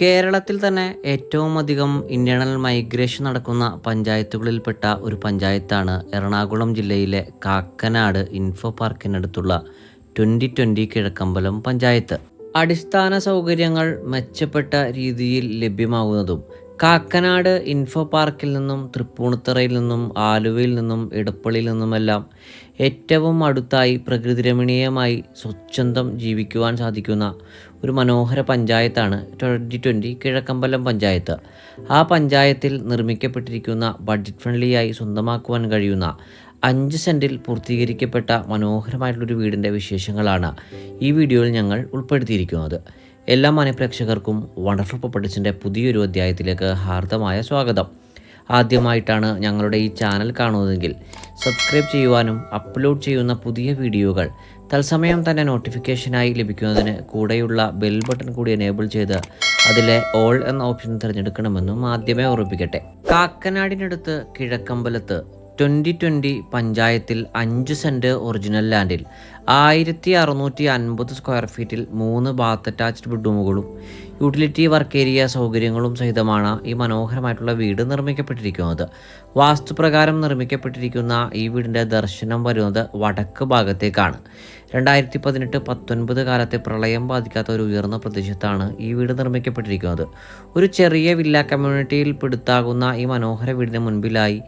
കേരളത്തിൽ തന്നെ ഏറ്റവും അധികം ഇന്റേണൽ മൈഗ്രേഷൻ നടക്കുന്ന പഞ്ചായത്തുകളിൽപ്പെട്ട ഒരു പഞ്ചായത്താണ് എറണാകുളം ജില്ലയിലെ കാക്കനാട് ഇൻഫോ പാർക്കിനടുത്തുള്ള ട്വന്റി ട്വന്റി കിഴക്കമ്പലം പഞ്ചായത്ത്. അടിസ്ഥാന സൗകര്യങ്ങൾ മെച്ചപ്പെട്ട രീതിയിൽ ലഭ്യമാകുന്നതും കാക്കനാട് ഇൻഫോ പാർക്കിൽ നിന്നും തൃപ്പൂണിത്തറയിൽ നിന്നും ആലുവയിൽ നിന്നും ഇടപ്പള്ളിയിൽ നിന്നുമെല്ലാം ഏറ്റവും അടുത്തായി പ്രകൃതിരമണീയമായി സ്വച്ഛന്തം ജീവിക്കുവാൻ സാധിക്കുന്ന ഒരു മനോഹര പഞ്ചായത്താണ് ട്വന്റി ട്വന്റി കിഴക്കമ്പലം പഞ്ചായത്ത്. ആ പഞ്ചായത്തിൽ നിർമ്മിക്കപ്പെട്ടിരിക്കുന്ന ബഡ്ജറ്റ് ഫ്രണ്ട്ലിയായി സ്വന്തമാക്കുവാൻ കഴിയുന്ന അഞ്ച് സെന്റിൽ പൂർത്തീകരിക്കപ്പെട്ട മനോഹരമായിട്ടുള്ളൊരു വീടിന്റെ വിശേഷങ്ങളാണ് ഈ വീഡിയോയിൽ ഞങ്ങൾ ഉൾപ്പെടുത്തിയിരിക്കുന്നത്. എല്ലാ മാനപ്രേക്ഷകർക്കും വണ്ടർഫുൾ പൊപ്പട്ടിച്ചിന്റെ പുതിയൊരു അധ്യായത്തിലേക്ക് ഹാർദമായ സ്വാഗതം. ആദ്യമായിട്ടാണ് ഞങ്ങളുടെ ഈ ചാനൽ കാണുന്നതെങ്കിൽ സബ്സ്ക്രൈബ് ചെയ്യുവാനും അപ്ലോഡ് ചെയ്യുന്ന പുതിയ വീഡിയോകൾ തത്സമയം തന്നെ നോട്ടിഫിക്കേഷനായി ലഭിക്കുന്നതിന് കൂടെയുള്ള ബെൽ ബട്ടൺ കൂടി എനേബിൾ ചെയ്ത് അതിലെ ഓൾ എന്ന ഓപ്ഷൻ തിരഞ്ഞെടുക്കണമെന്നും ആദ്യമേ ഓർമ്മിപ്പിക്കട്ടെ. കാക്കനാടിനടുത്ത് കിഴക്കമ്പലത്ത് ട്വന്റി ട്വന്റി പഞ്ചായത്തിൽ അഞ്ച് സെന്റ് ഒറിജിനൽ ലാൻഡിൽ ആയിരത്തി അറുന്നൂറ്റി അൻപത് സ്ക്വയർ ഫീറ്റിൽ മൂന്ന് ബാത്ത് അറ്റാച്ച്ഡ് ബെഡ്റൂമുകളും യൂട്ടിലിറ്റി വർക്ക് ഏരിയ സൗകര്യങ്ങളും സഹിതമാണ് ഈ മനോഹരമായിട്ടുള്ള വീട് നിർമ്മിക്കപ്പെട്ടിരിക്കുന്നത്. വാസ്തുപ്രകാരം നിർമ്മിക്കപ്പെട്ടിരിക്കുന്ന ഈ വീടിന്റെ ദർശനം വരുന്നത് വടക്ക് ഭാഗത്തേക്കാണ്. രണ്ടായിരത്തി പതിനെട്ട് പത്തൊൻപത് കാലത്തെ പ്രളയം ബാധിക്കാത്ത ഒരു ഉയർന്ന പ്രദേശത്താണ് ഈ വീട് നിർമ്മിക്കപ്പെട്ടിരിക്കുന്നത്. ഒരു ചെറിയ വില്ല കമ്മ്യൂണിറ്റിയിൽ പെടുത്താകുന്ന ഈ മനോഹര വീടിന് മുൻപിലായി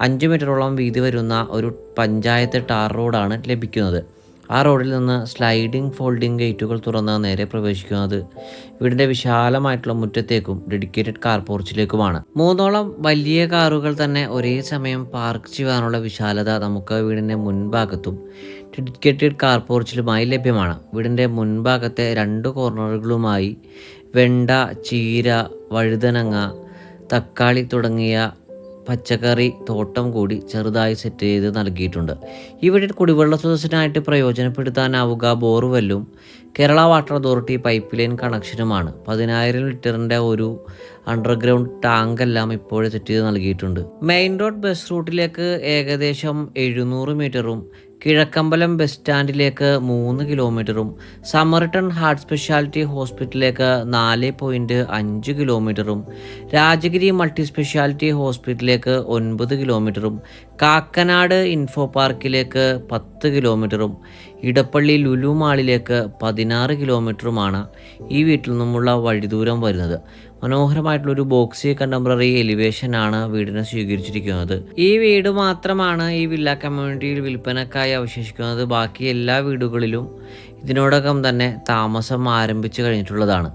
അഞ്ച് മീറ്ററോളം വീതി വരുന്ന ഒരു പഞ്ചായത്ത് ടാർ റോഡാണ് ലഭിക്കുന്നത്. ആ റോഡിൽ നിന്ന് സ്ലൈഡിംഗ് ഫോൾഡിംഗ് ഗേറ്റുകൾ തുറന്ന് നേരെ പ്രവേശിക്കുന്നത് വീടിന്റെ വിശാലമായിട്ടുള്ള മുറ്റത്തേക്കും ഡെഡിക്കേറ്റഡ് കാർ പോർച്ചിലേക്കുമാണ് മൂന്നോളം വലിയ കാറുകൾ തന്നെ ഒരേ സമയം പാർക്ക് ചെയ്യാനുള്ള വിശാലത നമുക്ക് വീടിന്റെ മുൻഭാഗത്തും ഡെഡിക്കേറ്റഡ് കാർ പോർച്ചിലുമായി ലഭ്യമാണ്. വീടിന്റെ മുൻഭാഗത്തെ രണ്ട് കോർണറുകളുമായി വെണ്ട ചീര വഴുതനങ്ങ തക്കാളി തുടങ്ങിയ പച്ചക്കറി തോട്ടം കൂടി ചെറുതായി സെറ്റ് ചെയ്ത് നൽകിയിട്ടുണ്ട്. ഇവിടെ കുടിവെള്ള സ്രോതസ്സിനായിട്ട് പ്രയോജനപ്പെടുത്താനാവുക ബോർവെല്ലും Kerala water authority pipe line കണക്ഷനുമാണ്. പതിനായിരം ലിറ്ററിന്റെ ഒരു അണ്ടർഗ്രൗണ്ട് ടാങ്ക് എല്ലാം ഇപ്പോഴും സെറ്റ് ചെയ്ത് നൽകിയിട്ടുണ്ട്. മെയിൻ റോഡ് ബസ് റൂട്ടിലേക്ക് ഏകദേശം എഴുന്നൂറ് മീറ്ററും കിഴക്കമ്പലം ബസ് സ്റ്റാൻഡിലേക്ക് മൂന്ന് കിലോമീറ്ററും സമർട്ടൺ ഹാർട്ട് സ്പെഷ്യാലിറ്റി ഹോസ്പിറ്റലിലേക്ക് നാല് പോയിന്റ് അഞ്ച് കിലോമീറ്ററും രാജഗിരി മൾട്ടി സ്പെഷ്യാലിറ്റി ഹോസ്പിറ്റലിലേക്ക് ഒൻപത് കിലോമീറ്ററും കാക്കനാട് ഇൻഫോ പാർക്കിലേക്ക് പത്ത് കിലോമീറ്ററും ഇടപ്പള്ളി ലുലു മാളിലേക്ക് പതിനാറ് കിലോമീറ്ററുമാണ് ഈ വീട്ടിൽ നിന്നുമുള്ള വഴിദൂരം വരുന്നത്. മനോഹരമായിട്ടുള്ളൊരു ബോക്സി കണ്ടംപററി എലിവേഷൻ ആണ് വീടിനെ സ്വീകരിച്ചിരിക്കുന്നത്. ഈ വീട് മാത്രമാണ് ഈ വില്ല കമ്മ്യൂണിറ്റിയിൽ വിൽപ്പനക്കായി അവശേഷിക്കുന്നത്. ബാക്കി എല്ലാ വീടുകളിലും ഇതിനോടകം തന്നെ താമസം ആരംഭിച്ചു കഴിഞ്ഞിട്ടുള്ളതാണ്.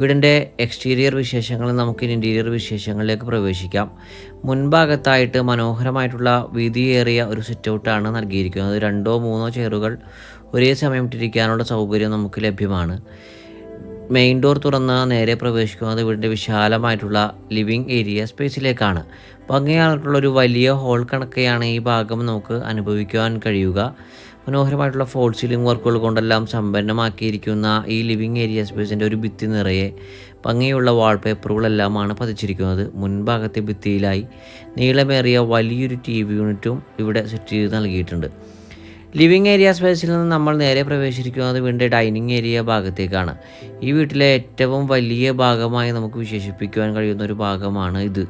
വീടിന്റെ എക്സ്റ്റീരിയർ വിശേഷങ്ങൾ നമുക്ക് ഇന്റീരിയർ വിശേഷങ്ങളിലേക്ക് പ്രവേശിക്കാം. മുൻഭാഗത്തായിട്ട് മനോഹരമായിട്ടുള്ള വീതിയേറിയ ഒരു സിറ്റ് ഔട്ടാണ് നൽകിയിരിക്കുന്നത്. രണ്ടോ മൂന്നോ ചെയറുകൾ ഒരേ സമയം ഇട്ടിരിക്കാനുള്ള സൗകര്യം നമുക്ക് ലഭ്യമാണ്. മെയിൻ ഡോർ തുറന്ന് നേരെ പ്രവേശിക്കുന്നത് വീടിന്റെ വിശാലമായിട്ടുള്ള ലിവിംഗ് ഏരിയ സ്പേസിലേക്കാണ് ഭംഗിയായിട്ടുള്ള ഒരു വലിയ ഹോൾ കണക്കെയാണ് ഈ ഭാഗം നമുക്ക് അനുഭവിക്കുവാൻ കഴിയുക. മനോഹരമായിട്ടുള്ള ഫോൾ സീലിംഗ് വർക്കുകൾ കൊണ്ടെല്ലാം സമ്പന്നമാക്കിയിരിക്കുന്ന ഈ ലിവിംഗ് ഏരിയ സ്പേസിന്റെ ഒരു ഭിത്തി നിറയെ ഭംഗിയുള്ള വാൾപേപ്പറുകളെല്ലാമാണ് പതിച്ചിരിക്കുന്നത്. മുൻഭാഗത്തെ ഭിത്തിയിലായി നീളമേറിയ വലിയൊരു ടി വി യൂണിറ്റും ഇവിടെ സെറ്റ് ചെയ്ത് നൽകിയിട്ടുണ്ട്. ലിവിങ് ഏരിയ സ്പേസിൽ നിന്ന് നമ്മൾ നേരെ പ്രവേശിക്കുന്നത് വീണ്ടും ഡൈനിങ് ഏരിയ ഭാഗത്തേക്കാണ്. ഈ വീട്ടിലെ ഏറ്റവും വലിയ ഭാഗമായി നമുക്ക് വിശേഷിപ്പിക്കുവാൻ കഴിയുന്ന ഒരു ഭാഗമാണ് ഇത്.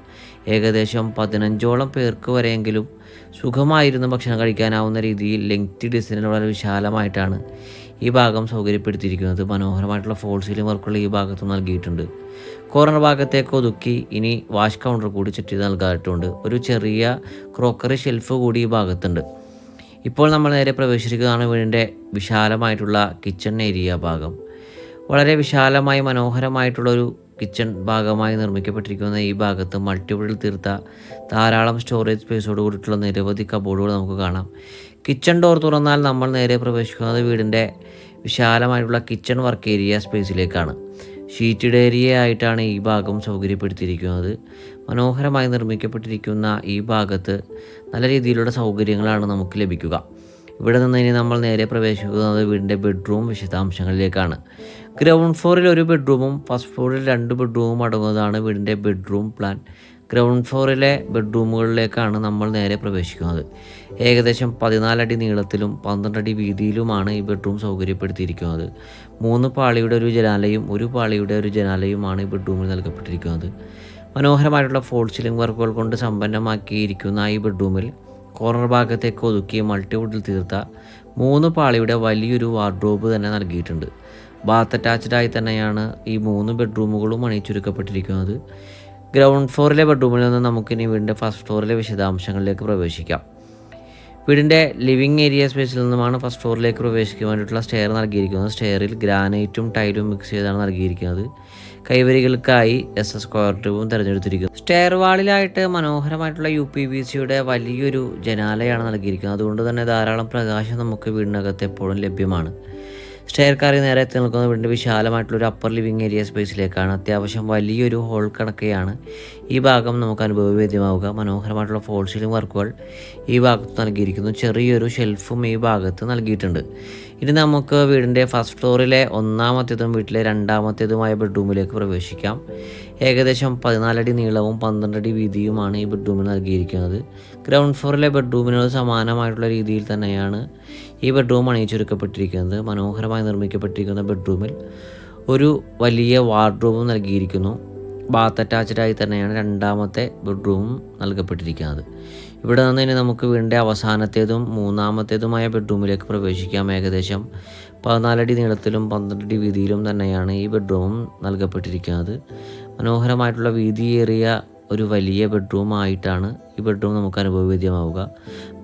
ഏകദേശം പതിനഞ്ചോളം പേർക്ക് വരെയെങ്കിലും സുഖമായിരുന്നു ഭക്ഷണം കഴിക്കാനാവുന്ന രീതിയിൽ ലെങ്തി ഡിസൈനിൽ വളരെ വിശാലമായിട്ടാണ് ഈ ഭാഗം സൗകര്യപ്പെടുത്തിയിരിക്കുന്നത്. മനോഹരമായിട്ടുള്ള ഫോൾ സീലിംഗ് വർക്കുകൾ ഈ ഭാഗത്ത് നൽകിയിട്ടുണ്ട്. കോർണർ ഭാഗത്തേക്ക് ഒതുക്കി ഇനി വാഷ് കൗണ്ടർ കൂടി ചുറ്റി നൽകാറുണ്ട്. ഒരു ചെറിയ ക്രോക്കറി ഷെൽഫ് കൂടി ഈ ഭാഗത്തുണ്ട്. ഇപ്പോൾ നമ്മൾ നേരെ പ്രവേശിക്കുന്നതാണ് വീടിന്റെ വിശാലമായിട്ടുള്ള കിച്ചൺ ഏരിയ ഭാഗം. വളരെ വിശാലമായി മനോഹരമായിട്ടുള്ളൊരു കിച്ചൺ ഭാഗമായി നിർമ്മിക്കപ്പെട്ടിരിക്കുന്ന ഈ ഭാഗത്ത് മൾട്ടിപ്പിൾ തീർത്ത ധാരാളം സ്റ്റോറേജ് സ്പേസോട് കൂടിയിട്ടുള്ള നിരവധി കബോർഡുകൾ നമുക്ക് കാണാം. കിച്ചൺ ഡോർ തുറന്നാൽ നമ്മൾ നേരെ പ്രവേശിക്കുന്നത് വീടിന്റെ വിശാലമായിട്ടുള്ള കിച്ചൺ വർക്ക് ഏരിയ സ്പേസിലേക്കാണ് ഷീറ്റഡ് ഏരിയ ആയിട്ടാണ് ഈ ഭാഗം സൗകര്യപ്പെടുത്തിയിരിക്കുന്നത്. മനോഹരമായി നിർമ്മിക്കപ്പെട്ടിരിക്കുന്ന ഈ ഭാഗത്ത് നല്ല രീതിയിലുള്ള സൗകര്യങ്ങളാണ് നമുക്ക് ലഭിക്കുക. ഇവിടെ നിന്ന് ഇനി നമ്മൾ നേരെ പ്രവേശിക്കുന്നത് വീടിന്റെ ബെഡ്റൂം വിശദാംശങ്ങളിലേക്കാണ്. ഗ്രൗണ്ട് ഫ്ലോറിൽ ഒരു ബെഡ്റൂമും ഫസ്റ്റ് ഫ്ലോറിൽ രണ്ട് ബെഡ്റൂമും അടങ്ങുന്നതാണ് വീടിന്റെ ബെഡ്റൂം പ്ലാൻ. ഗ്രൗണ്ട് ഫ്ലോറിലെ ബെഡ്റൂമുകളിലേക്കാണ് നമ്മൾ നേരെ പ്രവേശിക്കുന്നത്. ഏകദേശം പതിനാലടി നീളത്തിലും പന്ത്രണ്ടടി വീതിയിലുമാണ് ഈ ബെഡ്റൂം സൗകര്യപ്പെടുത്തിയിരിക്കുന്നത്. മൂന്ന് പാളിയുടെ ഒരു ജനാലയും ഒരു പാളിയുടെ ഒരു ജനാലയുമാണ് ഈ ബെഡ്റൂമിൽ നൽകപ്പെട്ടിരിക്കുന്നത്. മനോഹരമായിട്ടുള്ള ഫോൾ സീലിംഗ് വർക്കുകൾ കൊണ്ട് സമ്പന്നമാക്കിയിരിക്കുന്ന ഈ ബെഡ്റൂമിൽ കോർണർ ഭാഗത്തേക്ക് ഒതുക്കി മൾട്ടിവുഡിൽ തീർത്ത മൂന്ന് പാളിയുടെ വലിയൊരു വാർഡ്രോബ് തന്നെ നൽകിയിട്ടുണ്ട്. ബാത്ത് അറ്റാച്ച്ഡായി തന്നെയാണ് ഈ മൂന്ന് ബെഡ്റൂമുകളും അണിയിച്ചൊരുക്കപ്പെട്ടിരിക്കുന്നത്. ഗ്രൗണ്ട് ഫ്ലോറിലെ ബെഡ്റൂമിൽ നിന്ന് നമുക്കിനി വീടിന്റെ ഫസ്റ്റ് ഫ്ലോറിലെ വിശദാംശങ്ങളിലേക്ക് പ്രവേശിക്കാം. വീടിന്റെ ലിവിങ് ഏരിയ സ്പേസിൽ നിന്നുമാണ് ഫസ്റ്റ് ഫ്ലോറിലേക്ക് പ്രവേശിക്കാൻ വേണ്ടിയിട്ടുള്ള സ്റ്റെയർ നൽകിയിരിക്കുന്നത്. സ്റ്റെയറിൽ ഗ്രാനൈറ്റും ടൈലും മിക്സ് ചെയ്താണ് നൽകിയിരിക്കുന്നത്. കൈവരികൾക്കായി എസ് എസ് സ്ക്വയർ ട്യൂബും തിരഞ്ഞെടുത്തിരിക്കുന്നു. സ്റ്റെയർ വാളിലായിട്ട് മനോഹരമായിട്ടുള്ള യു പി ബി സിയുടെ വലിയൊരു ജനാലയാണ് നൽകിയിരിക്കുന്നത്. അതുകൊണ്ട് തന്നെ ധാരാളം പ്രകാശം നമുക്ക് വീടിനകത്ത് എപ്പോഴും ലഭ്യമാണ്. സ്റ്റെയർ കാറി നേരെ എത്തി നിൽക്കുന്ന വീടിന്റെ വിശാലമായിട്ടുള്ള ഒരു അപ്പർ ലിവിങ് ഏരിയ സ്പേസിലേക്കാണ് അത്യാവശ്യം വലിയൊരു ഹോൾ കണക്കെയാണ് ഈ ഭാഗം നമുക്ക് അനുഭവവേദ്യമാവുക. മനോഹരമായിട്ടുള്ള ഫോൾ സീലിംഗ് വർക്കുകൾ ഈ ഭാഗത്ത് നൽകിയിരിക്കുന്നു. ചെറിയൊരു ഷെൽഫും ഈ ഭാഗത്ത് നൽകിയിട്ടുണ്ട്. ഇനി നമുക്ക് വീടിന്റെ ഫസ്റ്റ് ഫ്ലോറിലെ ഒന്നാമത്തേതും വീട്ടിലെ രണ്ടാമത്തേതുമായ ബെഡ്റൂമിലേക്ക് പ്രവേശിക്കാം. ഏകദേശം പതിനാലടി നീളവും പന്ത്രണ്ടടി വീതിയുമാണ് ഈ ബെഡ്റൂമിൽ നൽകിയിരിക്കുന്നത്. ഗ്രൗണ്ട് ഫ്ലോറിലെ ബെഡ്റൂമിനോട് സമാനമായിട്ടുള്ള രീതിയിൽ തന്നെയാണ് ഈ ബെഡ്റൂം അണിയിച്ചൊരുക്കപ്പെട്ടിരിക്കുന്നത്. മനോഹരമായി നിർമ്മിക്കപ്പെട്ടിരിക്കുന്ന ബെഡ്റൂമിൽ ഒരു വലിയ വാർഡ്രോബും നൽകിയിരിക്കുന്നു. ബാത്ത് അറ്റാച്ച്ഡായി തന്നെയാണ് രണ്ടാമത്തെ ബെഡ്റൂമും നൽകപ്പെട്ടിരിക്കുന്നത്. ഇവിടെ നിന്ന് ഇനി നമുക്ക് വീടിന്റെ അവസാനത്തേതും മൂന്നാമത്തേതുമായ ബെഡ്റൂമിലേക്ക് പ്രവേശിക്കാം ഏകദേശം പതിനാലടി നീളത്തിലും പന്ത്രണ്ടടി വീതിയിലും തന്നെയാണ് ഈ ബെഡ്റൂം നൽകപ്പെട്ടിരിക്കുന്നത്. മനോഹരമായിട്ടുള്ള വീതിയേറിയ ഒരു വലിയ ബെഡ്റൂം ആയിട്ടാണ് ഈ ബെഡ്റൂം നമുക്ക് അനുഭവവേദ്യമാവുക.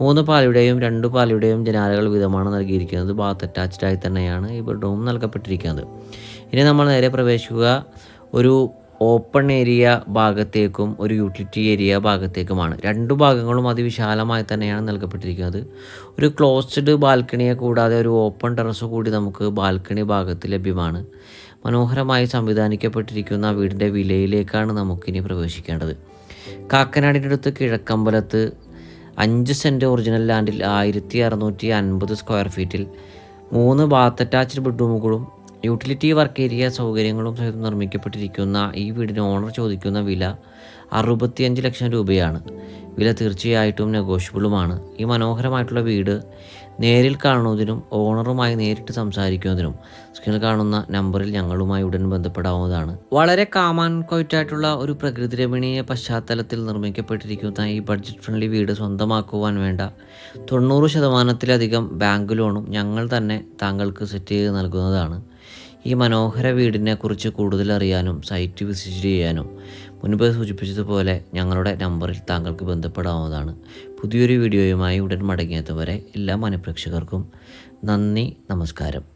മൂന്ന് പാലയുടെയും രണ്ട് പാലയുടെയും ജനാലകൾ വിധമാണ് നൽകിയിരിക്കുന്നത്. ബാത്ത് അറ്റാച്ച്ഡായി തന്നെയാണ് ഈ ബെഡ്റൂം നൽകപ്പെട്ടിരിക്കുന്നത്. ഇനി നമ്മൾ നേരെ പ്രവേശിക്കുക. ഒരു ഓപ്പൺ ഏരിയ ഭാഗത്തേക്കും ഒരു യൂട്ടിലിറ്റി ഏരിയ ഭാഗത്തേക്കുമാണ്. രണ്ടു ഭാഗങ്ങളും അതിവിശാലമായി തന്നെയാണ് നൽകപ്പെട്ടിരിക്കുന്നത്. ഒരു ക്ലോസ്ഡ് ബാൽക്കണിയെ കൂടാതെ ഒരു ഓപ്പൺ ടെറസ് കൂടി നമുക്ക് ബാൽക്കണി ഭാഗത്ത് ലഭ്യമാണ്. മനോഹരമായി സംവിധാനിക്കപ്പെട്ടിരിക്കുന്ന വീടിന്റെ വിലയിലേക്കാണ് നമുക്കിനി പ്രവേശിക്കേണ്ടത്. കാക്കനാടിന്റെ അടുത്ത് കിഴക്കമ്പലത്ത് അഞ്ച് സെന്റ് ഒറിജിനൽ ലാൻഡിൽ ആയിരത്തി അറുന്നൂറ്റി അൻപത് സ്ക്വയർ ഫീറ്റിൽ മൂന്ന് ബാത്ത് അറ്റാച്ച്ഡ് ബെഡ്റൂമുകളും യൂട്ടിലിറ്റി വർക്ക് ഏരിയ സൗകര്യങ്ങളും സഹിതം നിർമ്മിക്കപ്പെട്ടിരിക്കുന്ന ഈ വീടിന് ഓണർ ചോദിക്കുന്ന വില അറുപത്തിയഞ്ച് ലക്ഷം രൂപയാണ്. വില തീർച്ചയായിട്ടും നെഗോഷ്യബിളുമാണ് ഈ മനോഹരമായിട്ടുള്ള വീട് നേരിൽ കാണുന്നതിനും ഓണറുമായി നേരിട്ട് സംസാരിക്കുന്നതിനും സ്ക്രീനിൽ കാണുന്ന നമ്പറിൽ ഞങ്ങളുമായി ഉടൻ ബന്ധപ്പെടാവുന്നതാണ്. വളരെ കാമാൻ കൊയ്റ്റായിട്ടുള്ള ഒരു പ്രകൃതി രമണീയ പശ്ചാത്തലത്തിൽ നിർമ്മിക്കപ്പെട്ടിരിക്കുന്ന ഈ ബഡ്ജറ്റ് ഫ്രണ്ട്ലി വീട് സ്വന്തമാക്കുവാൻ വേണ്ട തൊണ്ണൂറ് ശതമാനത്തിലധികം ബാങ്ക് ലോണും ഞങ്ങൾ തന്നെ താങ്കൾക്ക് സെറ്റ് ചെയ്ത് നൽകുന്നതാണ്. ഈ മനോഹര വീടിനെ കുറിച്ച് കൂടുതൽ അറിയാനും സൈറ്റ് വിസിറ്റ് ചെയ്യാനും മുൻപ് സൂചിപ്പിച്ചതുപോലെ ഞങ്ങളുടെ നമ്പറിൽ താങ്കൾക്ക് ബന്ധപ്പെടാവുന്നതാണ്. പുതിയൊരു വീഡിയോയുമായി ഉടൻ മടങ്ങിയെത്തുവരെ എല്ലാ മനഃപ്രേക്ഷകർക്കും നന്ദി നമസ്കാരം.